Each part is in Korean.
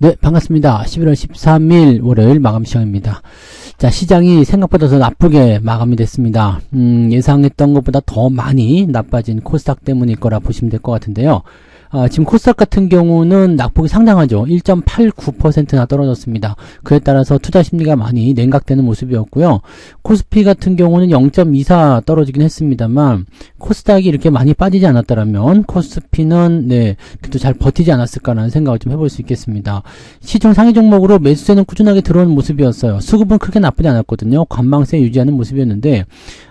네, 반갑습니다. 11월 13일 월요일 마감 시간입니다. 자, 시장이 생각보다 더 나쁘게 마감이 됐습니다. 음, 예상했던 것보다 더 많이 나빠진 코스닥 때문일 거라 보시면 될 것 같은데요. 아, 지금 코스닥 같은 경우는 낙폭이 상당하죠. 1.89%나 떨어졌습니다. 그에 따라서 투자 심리가 많이 냉각되는 모습이었고요. 코스피 같은 경우는 0.24 떨어지긴 했습니다만 코스닥이 이렇게 많이 빠지지 않았더라면 코스피는 네, 그래도 잘 버티지 않았을까라는 생각을 좀 해볼 수 있겠습니다. 시총 상위 종목으로 매수세는 꾸준하게 들어오는 모습이었어요. 수급은 크게 나쁘지 않았거든요. 관망세 유지하는 모습이었는데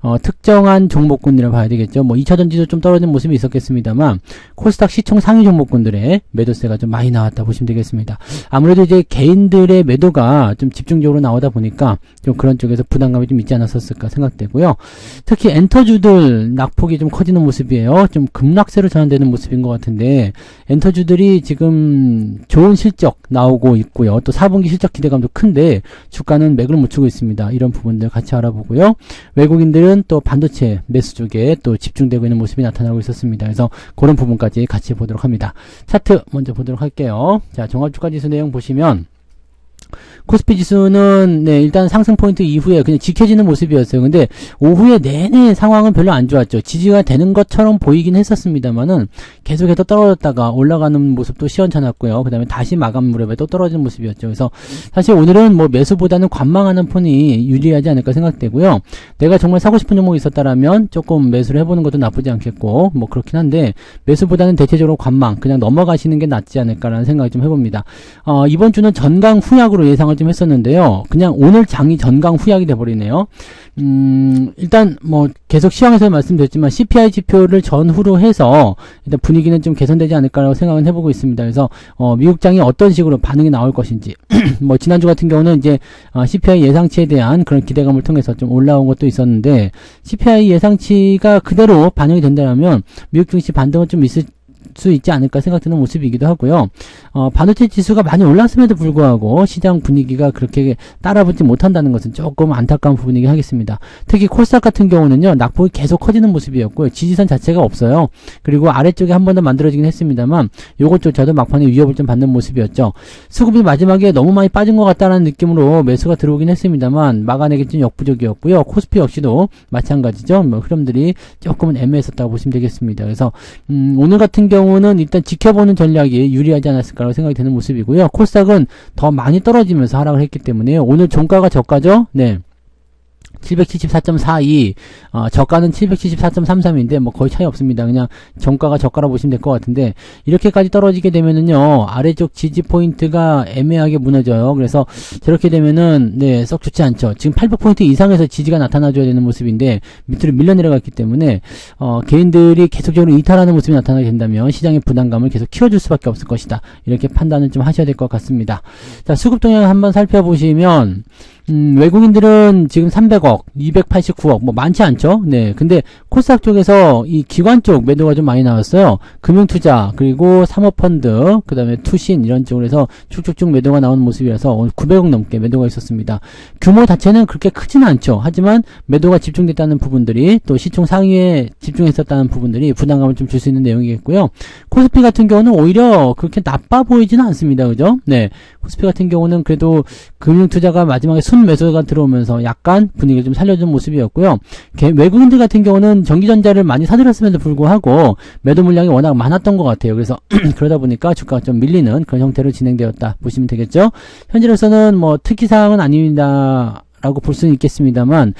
어, 특정한 종목군이라 봐야 되겠죠. 뭐 2차 전지도 좀 떨어진 모습이 있었겠습니다만 코스닥 시총 상위 종목군들의 매도세가 좀 많이 나왔다 보시면 되겠습니다. 아무래도 이제 개인들의 매도가 좀 집중적으로 나오다 보니까 좀 그런 쪽에서 부담감이 좀 있지 않았었을까 생각되고요. 특히 엔터주들 낙폭이 좀 커지는 모습이에요. 좀 급락세로 전환되는 모습인 것 같은데 엔터주들이 지금 좋은 실적 나오고 있고요. 또 4분기 실적 기대감도 큰데 주가는 맥을 못 추고 있습니다. 이런 부분들 같이 알아보고요. 외국인들은 또 반도체 매수 쪽에 또 집중되고 있는 모습이 나타나고 있었습니다. 그래서 그런 부분까지 같이 보도록 합니다. 차트 먼저 보도록 할게요. 자, 종합주가 지수 내용 보시면 코스피 지수는 네, 일단 상승 포인트 이후에 그냥 지켜지는 모습이었어요. 근데 오후에 내내 상황은 별로 안 좋았죠. 지지가 되는 것처럼 보이긴 했었습니다만은 계속해서 떨어졌다가 올라가는 모습도 시원찮았고요. 그다음에 다시 마감 무렵에 또 떨어지는 모습이었죠. 그래서 사실 오늘은 뭐 매수보다는 관망하는 폰이 유리하지 않을까 생각되고요. 내가 정말 사고 싶은 종목이 있었다라면 조금 매수를 해보는 것도 나쁘지 않겠고 뭐 그렇긴 한데 매수보다는 대체적으로 관망 그냥 넘어가시는 게 낫지 않을까라는 생각을 좀 해봅니다. 어, 이번 주는 전강 후약으로 예상을 좀 했었는데요. 그냥 오늘 장이 전강 후약이 돼버리네요. 음, 일단 뭐 계속 시황에서 말씀드렸지만 CPI 지표를 전후로 해서 일단 분위기는 좀 개선되지 않을까라고 생각은 해보고 있습니다. 그래서 어, 미국 장이 어떤 식으로 반응이 나올 것인지 뭐 지난주 같은 경우는 이제 어, CPI 예상치에 대한 그런 기대감을 통해서 좀 올라온 것도 있었는데 CPI 예상치가 그대로 반영이 된다면 미국 증시 반등은 좀 있을 수 있지 않을까 생각되는 모습이기도 하고요. 어, 반도체 지수가 많이 올랐음에도 불구하고 시장 분위기가 그렇게 따라붙지 못한다는 것은 조금 안타까운 부분이긴 하겠습니다. 특히 코스닥 같은 경우는요, 낙폭이 계속 커지는 모습이었고요. 지지선 자체가 없어요. 그리고 아래쪽에 한 번 더 만들어지긴 했습니다만, 요것조차도 막판에 위협을 좀 받는 모습이었죠. 수급이 마지막에 너무 많이 빠진 것 같다는 느낌으로 매수가 들어오긴 했습니다만, 막아내기 좀 역부족이었고요. 코스피 역시도 마찬가지죠. 뭐 흐름들이 조금은 애매했었다고 보시면 되겠습니다. 그래서, 음, 오늘 같은 경우는 일단 지켜보는 전략이 유리하지 않았을까 라고 생각이 되는 모습이고요. 코스닥은 더 많이 떨어지면서 하락을 했기 때문에 오늘 종가가 저가죠? 네. 774.42, 어, 저가는 774.33인데, 뭐, 거의 차이 없습니다. 그냥, 정가가 저가라 보시면 될 것 같은데, 이렇게까지 떨어지게 되면은요, 아래쪽 지지 포인트가 애매하게 무너져요. 그래서, 저렇게 되면은, 네, 썩 좋지 않죠. 지금 800포인트 이상에서 지지가 나타나줘야 되는 모습인데, 밑으로 밀려 내려갔기 때문에, 어, 개인들이 계속적으로 이탈하는 모습이 나타나게 된다면, 시장의 부담감을 계속 키워줄 수밖에 없을 것이다. 이렇게 판단을 좀 하셔야 될 것 같습니다. 자, 수급 동향 한번 살펴보시면, 음, 외국인들은 지금 300억, 289억, 뭐 많지 않죠? 네. 근데 코스닥 쪽에서 이 기관 쪽 매도가 좀 많이 나왔어요. 금융 투자, 그리고 사모 펀드, 그 다음에 투신 이런 쪽으로 해서 쭉쭉쭉 매도가 나오는 모습이라서 오늘 900억 넘게 매도가 있었습니다. 규모 자체는 그렇게 크지는 않죠. 하지만 매도가 집중됐다는 부분들이 또 시총 상위에 집중했었다는 부분들이 부담감을 좀 줄 수 있는 내용이겠고요. 코스피 같은 경우는 오히려 그렇게 나빠 보이지는 않습니다. 그죠? 네. 코스피 같은 경우는 그래도 금융투자가 마지막에 순 매수가 들어오면서 약간 분위기를 좀 살려준 모습이었고요. 외국인들 같은 경우는 전기전자를 많이 사들였음에도 불구하고 매도 물량이 워낙 많았던 것 같아요. 그래서 그러다 보니까 주가가 좀 밀리는 그런 형태로 진행되었다 보시면 되겠죠. 현재로서는 뭐 특이사항은 아닙니다. 라고 볼 수는 있겠습니다만,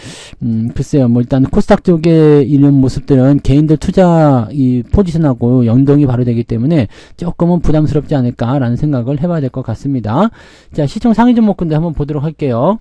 음, 글쎄요, 뭐 일단 코스닥 쪽에 있는 모습들은 개인들 투자 이 포지션하고 연동이 바로 되기 때문에 조금은 부담스럽지 않을까라는 생각을 해봐야 될 것 같습니다. 자, 시총 상위 종목군들 한번 보도록 할게요.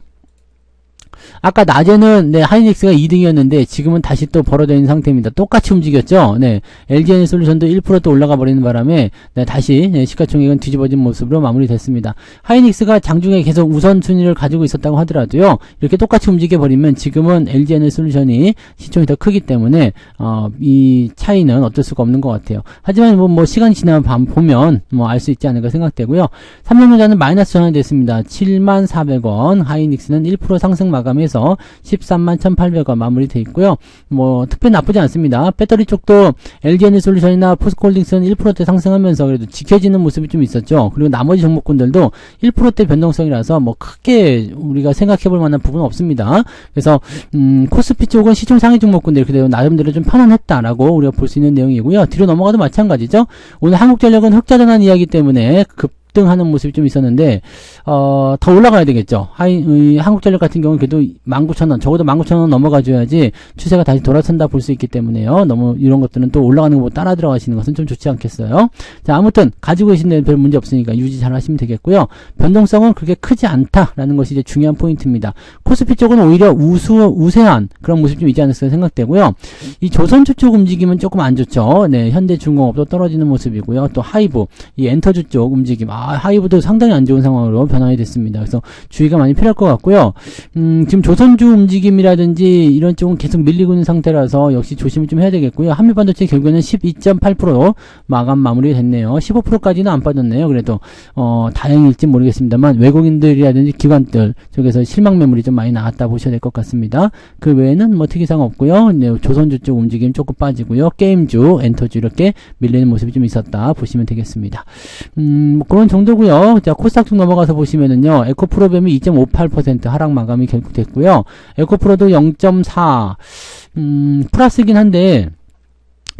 아까 낮에는 네, 하이닉스가 2등이었는데 지금은 다시 또 벌어져 있는 상태입니다. 똑같이 움직였죠. 네, LG에너 솔루션도 1%또 올라가 버리는 바람에 네, 다시 네, 시가총액은 뒤집어진 모습으로 마무리됐습니다. 하이닉스가 장중에 계속 우선순위를 가지고 있었다고 하더라도요. 이렇게 똑같이 움직여 버리면 지금은 LG에너 솔루션이 시총이 더 크기 때문에 어, 이 차이는 어쩔 수가 없는 것 같아요. 하지만 뭐, 뭐 시간이 지나면 보면 뭐 알 수 있지 않을까 생각되고요. 3년전자는 마이너스 전환이 됐습니다. 7만 400원, 하이닉스는 1% 상승 마감 마감해서 13만 1,800원 마무리돼 있고요. 뭐 특별히 나쁘지 않습니다. 배터리 쪽도 LG에너솔루션이나 포스코홀딩스는 1%대 상승하면서 그래도 지켜지는 모습이 좀 있었죠. 그리고 나머지 종목군들도 1%대 변동성이라서 뭐 크게 우리가 생각해 볼 만한 부분은 없습니다. 그래서 음, 코스피 쪽은 시총 상위 종목군들 그대로 나름대로 좀 편안했다라고 우리가 볼 수 있는 내용이고요. 뒤로 넘어가도 마찬가지죠. 오늘 한국전력은 흑자 전환 이야기 때문에 급 등하는 모습이 좀 있었는데 어, 더 올라가야 되겠죠. 한국전력 같은 경우는 그래도 19,000원, 적어도 19,000원 넘어가줘야지 추세가 다시 돌아선다 볼 수 있기 때문에요. 너무 이런 것들은 또 올라가는 거 따라 들어가시는 것은 좀 좋지 않겠어요. 자, 아무튼 가지고 계신 데는 별 문제 없으니까 유지 잘 하시면 되겠고요. 변동성은 그렇게 크지 않다라는 것이 이제 중요한 포인트입니다. 코스피 쪽은 오히려 우수, 우세한 그런 모습이 좀 있지 않을까 생각되고요. 이 조선주 쪽 움직임은 조금 안 좋죠. 네, 현대중공업도 떨어지는 모습이고요. 또 하이브, 이 엔터주 쪽 움직임, 아, 하이브도 상당히 안 좋은 상황으로 변화가 됐습니다. 그래서 주의가 많이 필요할 것 같고요. 음, 지금 조선주 움직임이라든지 이런 쪽은 계속 밀리고 있는 상태라서 역시 조심을 좀 해야 되겠고요. 한미 반도체 결국에는 12.8% 마감 마무리 됐네요. 15%까지는 안 빠졌네요. 그래도 어, 다행일지 모르겠습니다만 외국인들이라든지 기관들 쪽에서 실망 매물이 좀 많이 나왔다 보셔야 될 것 같습니다. 그 외에는 뭐 특이사항 없고요. 네, 조선주 쪽 움직임 조금 빠지고요. 게임주, 엔터주 이렇게 밀리는 모습이 좀 있었다 보시면 되겠습니다. 음, 뭐 그런 정도고요. 자, 코스닥 쪽 넘어가서 보시면은요. 에코프로뱀이 2.58% 하락 마감이 결국 됐고요. 에코프로도 0.4 음, 플러스긴 한데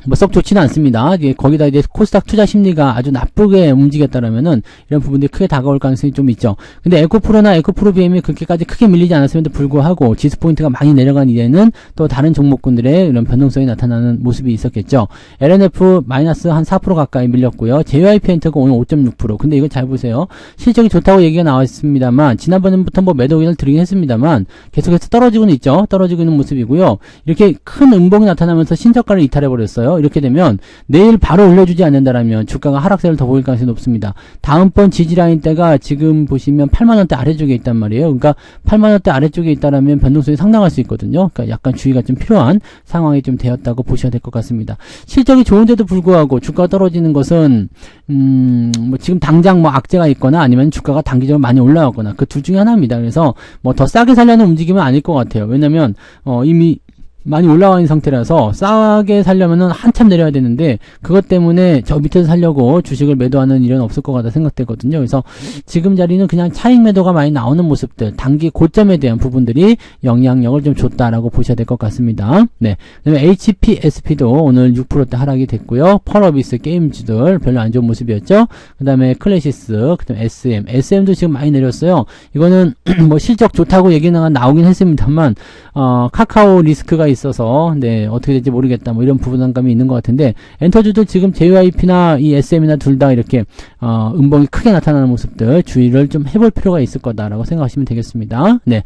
뭐 썩 좋지는 않습니다. 거기다 이제 코스닥 투자 심리가 아주 나쁘게 움직였다라면은 이런 부분들이 크게 다가올 가능성이 좀 있죠. 근데 에코프로나 에코프로 BM이 그렇게까지 크게 밀리지 않았음에도 불구하고 지수 포인트가 많이 내려간 이후에는 또 다른 종목군들의 이런 변동성이 나타나는 모습이 있었겠죠. LNF 마이너스 한 4% 가까이 밀렸고요. JYP 엔터가 오늘 5.6%. 근데 이거 잘 보세요. 실적이 좋다고 얘기가 나왔습니다만 지난번부터 뭐 매도 의견을 드리긴 했습니다만 계속해서 떨어지고는 있죠. 떨어지고 있는 모습이고요. 이렇게 큰 음봉이 나타나면서 신저가를 이탈해 버렸어요. 이렇게 되면 내일 바로 올려주지 않는다라면 주가가 하락세를 더 보일 가능성이 높습니다. 다음번 지지라인 때가 지금 보시면 8만원대 아래쪽에 있단 말이에요. 그러니까 8만원대 아래쪽에 있다라면 변동성이 상당할 수 있거든요. 그러니까 약간 주의가 좀 필요한 상황이 좀 되었다고 보셔야 될 것 같습니다. 실적이 좋은데도 불구하고 주가가 떨어지는 것은 음, 뭐 지금 당장 뭐 악재가 있거나 아니면 주가가 단기적으로 많이 올라가거나 그 둘 중에 하나입니다. 그래서 뭐 더 싸게 살려는 움직임은 아닐 것 같아요. 왜냐면 어, 이미 많이 올라와 있는 상태라서 싸게 살려면은 한참 내려야 되는데 그것 때문에 저 밑에서 살려고 주식을 매도하는 일은 없을 것 같다 생각되거든요. 그래서 지금 자리는 그냥 차익 매도가 많이 나오는 모습들, 단기 고점에 대한 부분들이 영향력을 좀 줬다라고 보셔야 될 것 같습니다. 네. 그다음에 HPSP도 오늘 6%대 하락이 됐고요. 펄어비스 게임즈들 별로 안 좋은 모습이었죠. 그다음에 클래시스, 그다음에 SM, SM도 지금 많이 내렸어요. 이거는 뭐 실적 좋다고 얘기가 나오긴 했습니다만 어, 카카오 리스크가 있어서 네 어떻게 될지 모르겠다 뭐 이런 부담감이 있는 것 같은데 엔터주도 지금 JYP나 이 SM이나 둘 다 이렇게 어, 음봉이 크게 나타나는 모습들 주의를 좀 해볼 필요가 있을 거다라고 생각하시면 되겠습니다. 네,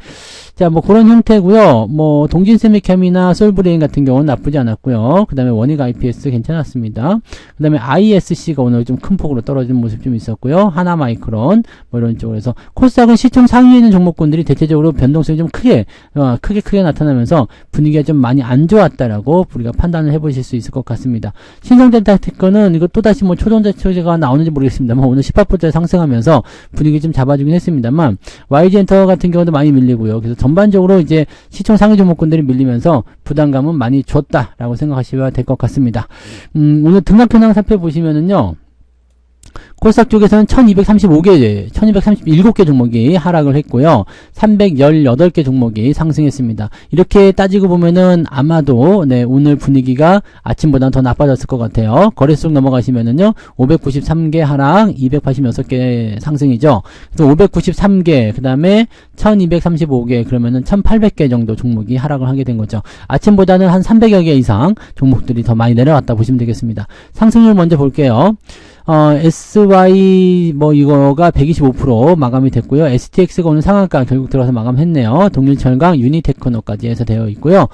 자 뭐 그런 형태고요. 뭐 동진세미캠이나 솔브레인 같은 경우는 나쁘지 않았고요. 그 다음에 원익 IPS 괜찮았습니다. 그 다음에 ISC가 오늘 좀 큰 폭으로 떨어지는 모습 좀 있었고요. 하나마이크론 뭐 이런 쪽에서 코스닥은 시총 상위에 있는 종목군들이 대체적으로 변동성이 좀 크게 어, 크게 크게 나타나면서 분위기가 좀 많이 안 좋았다라고 우리가 판단을 해보실 수 있을 것 같습니다. 신성델타테크는 이거 또다시 뭐 초전자체가 나오는지 모르겠습니다만 오늘 18%째 상승하면서 분위기 좀 잡아주긴 했습니다만 YG엔터 같은 경우도 많이 밀리고요. 그래서 전반적으로 이제 시총 상위 종목군들이 밀리면서 부담감은 많이 줬다라고 생각하시면 될 것 같습니다. 음, 오늘 등락 현황 살펴보시면은요. 코스닥 쪽에서는 1235개, 1237개 종목이 하락을 했고요. 318개 종목이 상승했습니다. 이렇게 따지고 보면은 아마도 네, 오늘 분위기가 아침보다는 더 나빠졌을 것 같아요. 거래소 넘어가시면은요. 593개 하락, 286개 상승이죠. 그래서 593개, 그 다음에 1235개, 그러면은 1800개 정도 종목이 하락을 하게 된 거죠. 아침보다는 한 300여 개 이상 종목들이 더 많이 내려왔다 보시면 되겠습니다. 상승률 먼저 볼게요. 어, SY 뭐 이거가 125% 마감이 됐고요. STX가 오늘 상한가 결국 들어서 마감했네요. 동일철강, 유니테크노까지 해서 되어 있고요.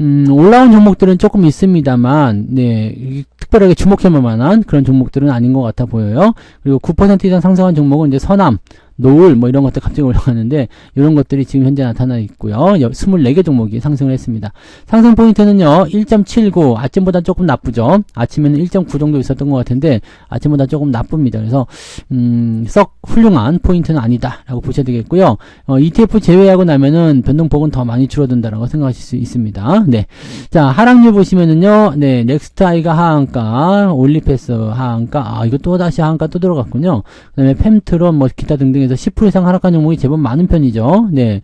음, 올라온 종목들은 조금 있습니다만, 네, 특별하게 주목해볼 만한 그런 종목들은 아닌 것 같아 보여요. 그리고 9% 이상 상승한 종목은 이제 서남, 노을 뭐 이런 것들 갑자기 올라가는데 이런 것들이 지금 현재 나타나 있고요. 24개 종목이 상승을 했습니다. 상승 포인트는요. 1.79 아침보다 조금 나쁘죠. 아침에는 1.9 정도 있었던 것 같은데 아침보다 조금 나쁩니다. 그래서 음, 썩 훌륭한 포인트는 아니다라고 보셔야 되겠고요. 어, ETF 제외하고 나면은 변동폭은 더 많이 줄어든다라고 생각하실 수 있습니다. 네. 자, 하락률 보시면은요. 네, 넥스트 아이가 하한가, 올리패스 하한가, 아, 이거 또 다시 하한가 또 들어갔군요. 그다음에 fem트론 뭐 기타 등등에서 10% 이상 하락한 종목이 제법 많은 편이죠. 네.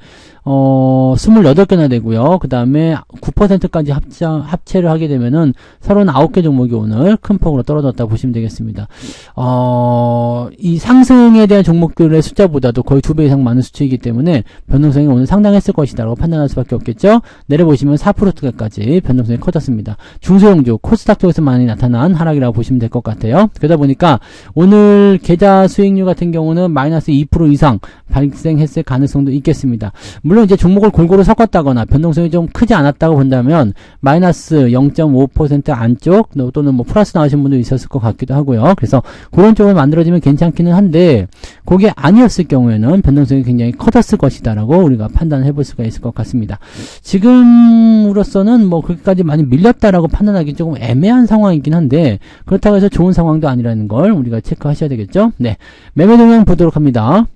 어, 28개나 되고요. 그 다음에 9%까지 합장, 합체를 하게 되면은 39개 종목이 오늘 큰 폭으로 떨어졌다 보시면 되겠습니다. 어, 이 상승에 대한 종목들의 숫자보다도 거의 두 배 이상 많은 수치이기 때문에 변동성이 오늘 상당했을 것이다라고 판단할 수밖에 없겠죠. 내려보시면 4%까지 변동성이 커졌습니다. 중소형주, 코스닥 쪽에서 많이 나타난 하락이라고 보시면 될 것 같아요. 그러다 보니까 오늘 계좌 수익률 같은 경우는 마이너스 2% 이상 발생했을 가능성도 있겠습니다. 물론 이제 종목을 골고루 섞었다거나 변동성이 좀 크지 않았다고 본다면 마이너스 0.5% 안쪽 또는 뭐 플러스 나오신 분도 있었을 것 같기도 하고요. 그래서 그런 쪽을 만들어지면 괜찮기는 한데 그게 아니었을 경우에는 변동성이 굉장히 커졌을 것이다라고 우리가 판단해 볼 수가 있을 것 같습니다. 지금으로서는 뭐 그렇게까지 많이 밀렸다라고 판단하기 조금 애매한 상황이긴 한데 그렇다고 해서 좋은 상황도 아니라는 걸 우리가 체크하셔야 되겠죠. 네. 매매 동향 보도록 합니다.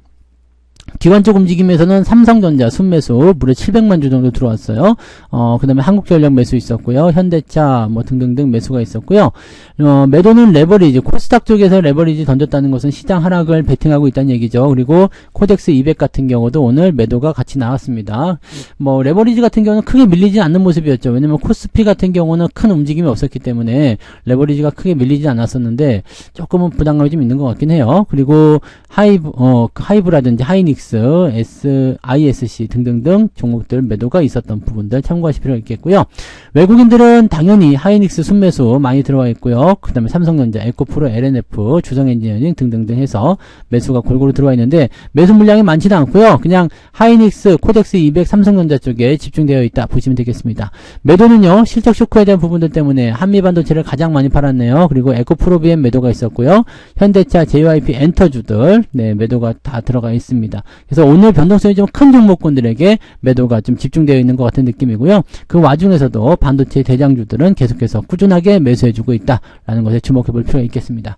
기관적 움직임에서는 삼성전자 순매수 무려 700만 주 정도 들어왔어요. 어, 그 다음에 한국전력 매수 있었고요. 현대차 뭐 등등등 매수가 있었고요. 어, 매도는 레버리지, 코스닥 쪽에서 레버리지 던졌다는 것은 시장 하락을 베팅하고 있다는 얘기죠. 그리고 코덱스 200 같은 경우도 오늘 매도가 같이 나왔습니다. 뭐 레버리지 같은 경우는 크게 밀리지 않는 모습이었죠. 왜냐면 코스피 같은 경우는 큰 움직임이 없었기 때문에 레버리지가 크게 밀리지 않았었는데 조금은 부담감이 좀 있는 것 같긴 해요. 그리고 하이브, 어, 하이브라든지 하이닉스 S, ISC 등등등 종목들 매도가 있었던 부분들 참고하실 필요가 있겠고요. 외국인들은 당연히 하이닉스 순매수 많이 들어와 있고요. 그 다음에 삼성전자, 에코프로, LNF, 주성엔지니어링 등등등 해서 매수가 골고루 들어와 있는데 매수 물량이 많지는 않고요. 그냥 하이닉스, 코덱스 200, 삼성전자 쪽에 집중되어 있다 보시면 되겠습니다. 매도는요. 실적 쇼크에 대한 부분들 때문에 한미반도체를 가장 많이 팔았네요. 그리고 에코프로비엠 매도가 있었고요. 현대차, JYP 엔터주들 네, 매도가 다 들어가 있습니다. 그래서 오늘 변동성이 좀 큰 종목군들에게 매도가 좀 집중되어 있는 것 같은 느낌이고요. 그 와중에서도 반도체 대장주들은 계속해서 꾸준하게 매수해주고 있다라는 것에 주목해 볼 필요가 있겠습니다.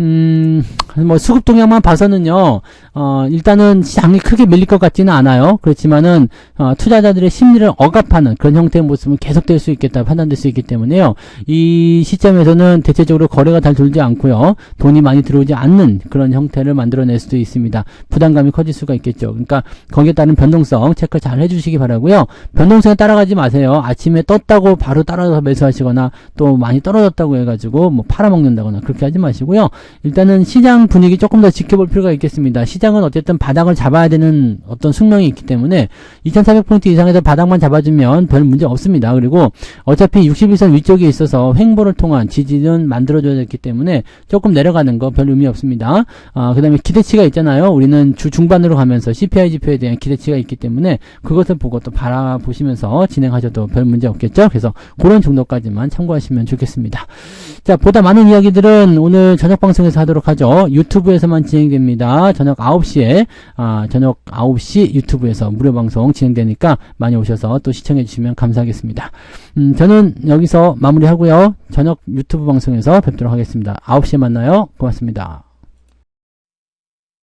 음, 뭐 수급 동향만 봐서는요, 어, 일단은 시장이 크게 밀릴 것 같지는 않아요. 그렇지만은 어, 투자자들의 심리를 억압하는 그런 형태의 모습은 계속될 수 있겠다 판단될 수 있기 때문에요. 이 시점에서는 대체적으로 거래가 잘 돌지 않고요, 돈이 많이 들어오지 않는 그런 형태를 만들어낼 수도 있습니다. 부담감이 커질 수가 있겠죠. 그러니까 거기에 따른 변동성 체크 잘 해주시기 바라고요. 변동성에 따라가지 마세요. 아침에 떴다고 바로 따라서 매수하시거나 또 많이 떨어졌다고 해가지고 뭐 팔아먹는다거나 그렇게 하지 마시고요. 일단은 시장 분위기 조금 더 지켜볼 필요가 있겠습니다. 시장은 어쨌든 바닥을 잡아야 되는 어떤 숙명이 있기 때문에 2400포인트 이상에서 바닥만 잡아주면 별 문제 없습니다. 그리고 어차피 61선 위쪽에 있어서 횡보를 통한 지지는 만들어줘야 됐기 때문에 조금 내려가는 거 별 의미 없습니다. 아, 그 다음에 기대치가 있잖아요. 우리는 주 중반으로 가 면서 CPI 지표에 대한 기대치가 있기 때문에 그것을 보고 또 바라보시면서 진행하셔도 별 문제 없겠죠. 그래서 그런 정도까지만 참고하시면 좋겠습니다. 자, 보다 많은 이야기들은 오늘 저녁 방송에서 하도록 하죠. 유튜브에서만 진행됩니다. 저녁 9시에, 아, 저녁 9시 유튜브에서 무료 방송 진행되니까 많이 오셔서 또 시청해 주시면 감사하겠습니다. 음, 저는 여기서 마무리하고요. 저녁 유튜브 방송에서 뵙도록 하겠습니다. 9시에 만나요. 고맙습니다.